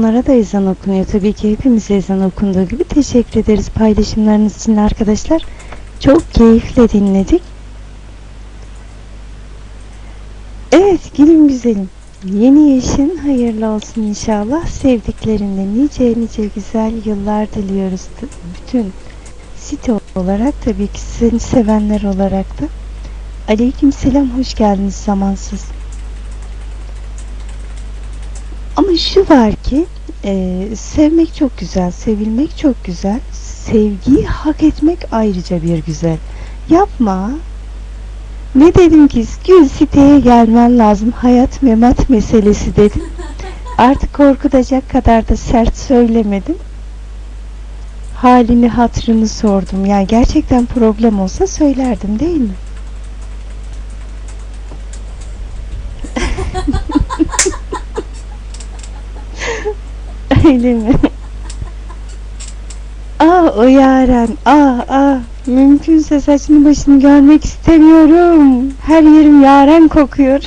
Onlara da ezan okunuyor. Tabii ki hepimize ezan okunduğu gibi teşekkür ederiz paylaşımlarınız için arkadaşlar. Çok keyifle dinledik. Evet gülüm güzelim. Yeni yaşın hayırlı olsun inşallah. Sevdiklerinle nice nice güzel yıllar diliyoruz. Bütün site olarak tabii ki seni sevenler olarak da. Aleyküm selam hoş geldiniz zamansız. Ama şu var ki e, sevmek çok güzel, sevilmek çok güzel. Sevgiyi hak etmek ayrıca bir güzel. Yapma. Ne dedim ki gül siteye gelmen lazım. Hayat memat meselesi dedim. Artık korkutacak kadar da sert söylemedim. Halini hatırını sordum. Yani gerçekten problem olsa söylerdim değil mi? Öyle mi? Ah o yaren. Ah ah. Mümkünse saçını başını görmek istemiyorum. Her yerim yaren kokuyor.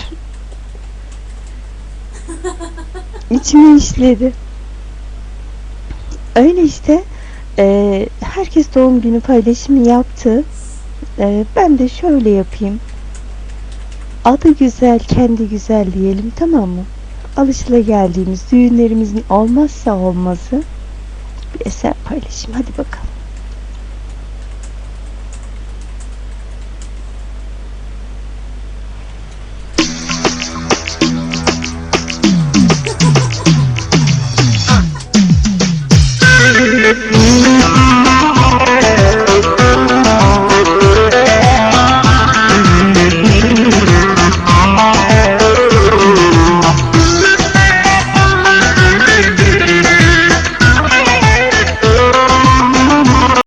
İçime işledi. Öyle işte. Eee, herkes doğum günü paylaşımı yaptı. Eee, ben de şöyle yapayım. Adı güzel, kendi güzel diyelim tamam mı? Alışılageldiğimiz düğünlerimizin olmazsa olmazı bir eser paylaşayım. Hadi bakalım.